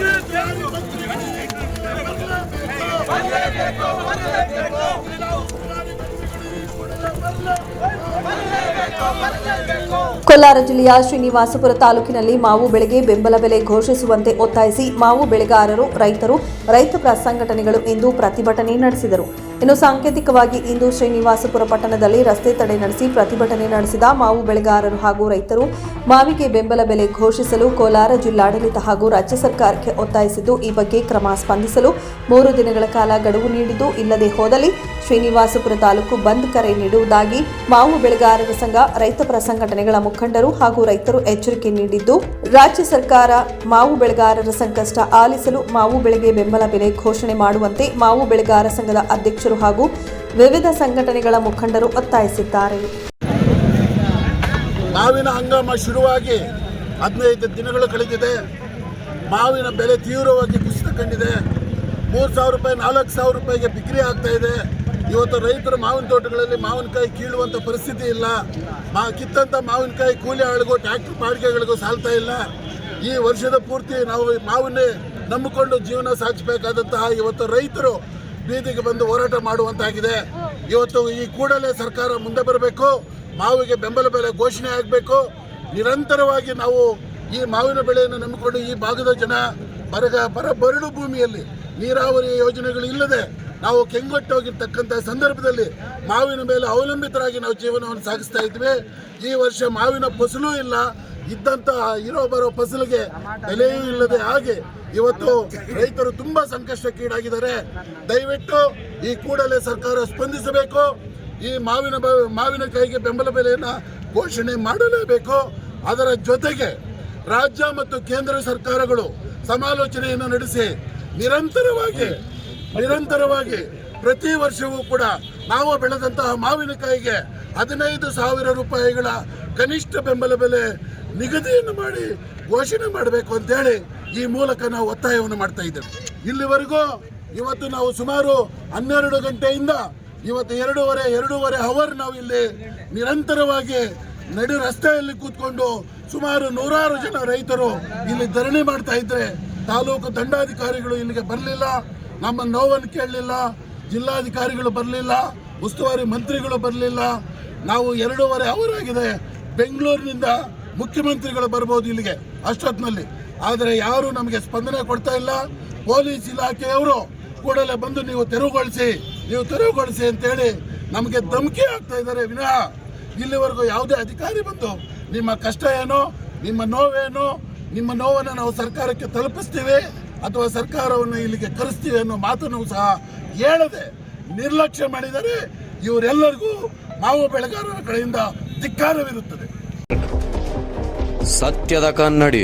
Atatürk Kolar ಜಿಲ್ಲೆಯ ಶ್ರೀನಿವಾಸಪುರ ತಾಲೂಕಿನಲ್ಲಿ ಮಾವು ಬೆಳೆಗೆ ಬೆಂಬಲ ಬೆಲೆ ಘೋಷಿಸುವಂತೆ ಒತ್ತಾಯಿಸಿ ಮಾವು ಬೆಳೆಗಾರರು, ರೈತರು, ರೈತ ಸಂಘಟನೆಗಳು ಇಂದು ಪ್ರತಿಭಟನೆ ನಡೆಸಿದರು. ಇನ್ನು ಸಾಂಕೇತಿಕವಾಗಿ ಇಂದು ಶ್ರೀನಿವಾಸಪುರ ಪಟ್ಟಣದಲ್ಲಿ ರಸ್ತೆ ತಡೆ ನಡೆಸಿ ಪ್ರತಿಭಟನೆ ನಡೆಸಿದ ಮಾವು ಬೆಳೆಗಾರರು ಹಾಗೂ ರೈತರು ಮಾವಿಗೆ ಬೆಂಬಲ ಬೆಲೆ ಘೋಷಿಸಲು ಕೋಲಾರ ಜಿಲ್ಲಾಡಳಿತ ಹಾಗೂ ರಾಜ್ಯ ಸರ್ಕಾರಕ್ಕೆ ಒತ್ತಾಯಿಸಿದ್ದು, ಈ ಬಗ್ಗೆ ಕ್ರಮ ಸ್ಪಂದಿಸಲು ಮೂರು ದಿನಗಳ ಕಾಲ ಗಡುವು ನೀಡಿದ್ದು, ಇಲ್ಲದೆ ಹೋದಲ್ಲಿ ಶ್ರೀನಿವಾಸಪುರ ತಾಲೂಕು ಬಂದ್ ಕರೆ ನೀಡುವುದಾಗಿ ಮಾವು ಬೆಳೆಗಾರರ ಸಂಘ ರೈತಪರ ಸಂಘಟನೆಗಳ ಮುಖಂಡರು ಹಾಗೂ ರೈತರು ಎಚ್ಚರಿಕೆ ನೀಡಿದ್ದು, ರಾಜ್ಯ ಸರ್ಕಾರ ಮಾವು ಬೆಳೆಗಾರರ ಸಂಕಷ್ಟ ಆಲಿಸಲು ಮಾವು ಬೆಳೆಗೆ ಬೆಂಬಲ ಬೆಲೆ ಘೋಷಣೆ ಮಾಡುವಂತೆ ಮಾವು ಬೆಳೆಗಾರ ಸಂಘದ ಅಧ್ಯಕ್ಷರು ಹಾಗೂ ವಿವಿಧ ಸಂಘಟನೆಗಳ ಮುಖಂಡರು ಒತ್ತಾಯಿಸಿದ್ದಾರೆ. ಮಾವಿನ ಹಂಗಾಮ ಶುರುವಾಗಿ ಹದಿನೈದು ದಿನಗಳು ಕಳೆದಿದೆ. ಮಾವಿನ ಬೆಲೆ ತೀವ್ರವಾಗಿ ಕುಸಿತ ಕಂಡಿದೆ. ಮೂರು ಸಾವಿರ ರೂಪಾಯಿ, ನಾಲ್ಕು ಸಾವಿರ ರೂಪಾಯಿಗೆ ಬಿಕ್ರಿ ಆಗ್ತಾ ಇದೆ. ಇವತ್ತು ರೈತರು ಮಾವಿನ ತೋಟಗಳಲ್ಲಿ ಮಾವಿನಕಾಯಿ ಕೀಳುವಂಥ ಪರಿಸ್ಥಿತಿ ಇಲ್ಲ. ಮಾ ಕಿತ್ತಂಥ ಮಾವಿನಕಾಯಿ ಕೂಲಿ ಆಳಿಗೂ ಟ್ಯಾಕ್ಟ್ರ್ ಬಾಡಿಗೆಗಳಿಗೂ ಸಾಲ್ತಾ ಇಲ್ಲ. ಈ ವರ್ಷದ ಪೂರ್ತಿ ನಾವು ಮಾವನ್ನೇ ನಂಬಿಕೊಂಡು ಜೀವನ ಸಾಗಿಸಬೇಕಾದಂತಹ ಇವತ್ತು ರೈತರು ಬೀದಿಗೆ ಬಂದು ಹೋರಾಟ ಮಾಡುವಂತಾಗಿದೆ. ಇವತ್ತು ಈ ಕೂಡಲೇ ಸರ್ಕಾರ ಮುಂದೆ ಬರಬೇಕು. ಮಾವಿಗೆ ಬೆಂಬಲ ಬೆಲೆ ಘೋಷಣೆ ಆಗಬೇಕು. ನಿರಂತರವಾಗಿ ನಾವು ಈ ಮಾವಿನ ಬೆಳೆಯನ್ನು ನಂಬಿಕೊಂಡು ಈ ಭಾಗದ ಜನ ಬರಗ ಬರ ಬರಡು ಭೂಮಿಯಲ್ಲಿ ನೀರಾವರಿ ಯೋಜನೆಗಳು ಇಲ್ಲದೆ ನಾವು ಕೆಂಗೊಟ್ಟೋಗಿರ್ತಕ್ಕಂಥ ಸಂದರ್ಭದಲ್ಲಿ ಮಾವಿನ ಮೇಲೆ ಅವಲಂಬಿತರಾಗಿ ನಾವು ಜೀವನವನ್ನು ಸಾಗಿಸ್ತಾ ಇದ್ವಿ. ಈ ವರ್ಷ ಮಾವಿನ ಫಸಲು ಇಲ್ಲ. ಇದ್ದಂತಹ ಇರೋ ಬರೋ ಫಸಲಿಗೆ ಬೆಲೆಯೂ ಇಲ್ಲದೆ ಹಾಗೆ ಇವತ್ತು ರೈತರು ತುಂಬಾ ಸಂಕಷ್ಟಕ್ಕೀಡಾಗಿದ್ದಾರೆ ದಯವಿಟ್ಟು ಈ ಕೂಡಲೇ ಸರ್ಕಾರ ಸ್ಪಂದಿಸಬೇಕು. ಈ ಮಾವಿನ ಮಾವಿನ ಮಾವಿನಕಾಯಿಗೆ ಬೆಂಬಲ ಬೆಲೆಯನ್ನು ಘೋಷಣೆ ಮಾಡಲೇಬೇಕು. ಅದರ ಜೊತೆಗೆ ರಾಜ್ಯ ಮತ್ತು ಕೇಂದ್ರ ಸರ್ಕಾರಗಳು ಸಮಾಲೋಚನೆಯನ್ನು ನಡೆಸಿ ನಿರಂತರವಾಗಿ ನಿರಂತರವಾಗಿ ಪ್ರತಿ ವರ್ಷವೂ ಕೂಡ ನಾವು ಬೆಳೆದಂತಹ ಮಾವಿನಕಾಯಿಗೆ ಹದಿನೈದು ಸಾವಿರ ರೂಪಾಯಿಗಳ ಕನಿಷ್ಠ ಬೆಂಬಲ ಬೆಲೆ ನಿಗದಿಯನ್ನು ಮಾಡಿ ಘೋಷಣೆ ಮಾಡಬೇಕು ಅಂತೇಳಿ ಈ ಮೂಲಕ ನಾವು ಒತ್ತಾಯವನ್ನು ಮಾಡ್ತಾ ಇದ್ದೇವೆ. ಇಲ್ಲಿವರೆಗೂ ಇವತ್ತು ನಾವು ಸುಮಾರು ಹನ್ನೆರಡು ಗಂಟೆಯಿಂದ ಇವತ್ತು ಎರಡೂವರೆ ಎರಡೂವರೆ ಅವರ್ ನಾವು ಇಲ್ಲಿ ನಿರಂತರವಾಗಿ ನಡು ರಸ್ತೆಯಲ್ಲಿ ಕೂತ್ಕೊಂಡು ಸುಮಾರು ನೂರಾರು ಜನ ರೈತರು ಇಲ್ಲಿ ಧರಣಿ ಮಾಡ್ತಾ ಇದ್ರೆ ತಾಲೂಕು ದಂಡಾಧಿಕಾರಿಗಳು ಇಲ್ಲಿಗೆ ಬರಲಿಲ್ಲ. ನಮ್ಮ ನೋವನ್ನು ಕೇಳಲಿಲ್ಲ, ಜಿಲ್ಲಾಧಿಕಾರಿಗಳು ಬರಲಿಲ್ಲ, ಉಸ್ತುವಾರಿ ಮಂತ್ರಿಗಳು ಬರಲಿಲ್ಲ. ನಾವು ಎರಡೂವರೆ ಅವರ್ ಆಗಿದೆ. ಬೆಂಗಳೂರಿನಿಂದ ಮುಖ್ಯಮಂತ್ರಿಗಳು ಬರ್ಬೋದು ಇಲ್ಲಿಗೆ, ಅಷ್ಟೊತ್ತಿನಲ್ಲಿ. ಆದರೆ ಯಾರು ನಮಗೆ ಸ್ಪಂದನೆ ಕೊಡ್ತಾ ಇಲ್ಲ. ಪೊಲೀಸ್ ಇಲಾಖೆಯವರು ಕೂಡಲೇ ಬಂದು ನೀವು ತೆರವುಗೊಳಿಸಿ ನೀವು ತೆರವುಗೊಳಿಸಿ ಅಂತೇಳಿ ನಮಗೆ ಧಮಕಿ ಆಗ್ತಾ ಇದ್ದಾರೆ ವಿನಃ. ಇಲ್ಲಿವರೆಗೂ ಯಾವುದೇ ಅಧಿಕಾರಿ ಬಂದು ನಿಮ್ಮ ಕಷ್ಟ ಏನು, ನಿಮ್ಮ ನೋವೇನು, ನಿಮ್ಮ ನೋವನ್ನು ನಾವು ಸರ್ಕಾರಕ್ಕೆ ತಲುಪಿಸ್ತೀವಿ. ಅಥವಾ ಸರ್ಕಾರವನ್ನು ಇಲ್ಲಿಗೆ ಕರೆಸ್ತೀವಿ ಅನ್ನೋ ಮಾತನ್ನು ಸಹ ಹೇಳದೆ ನಿರ್ಲಕ್ಷ್ಯ ಮಾಡಿದರೆ ಇವರೆಲ್ಲರಿಗೂ ಮಾವು ಬೆಳೆಗಾರರ ಕಡೆಯಿಂದ ಧಿಕ್ಕಾರವಿರುತ್ತದೆ. ಸತ್ಯದ ಕನ್ನಡಿ.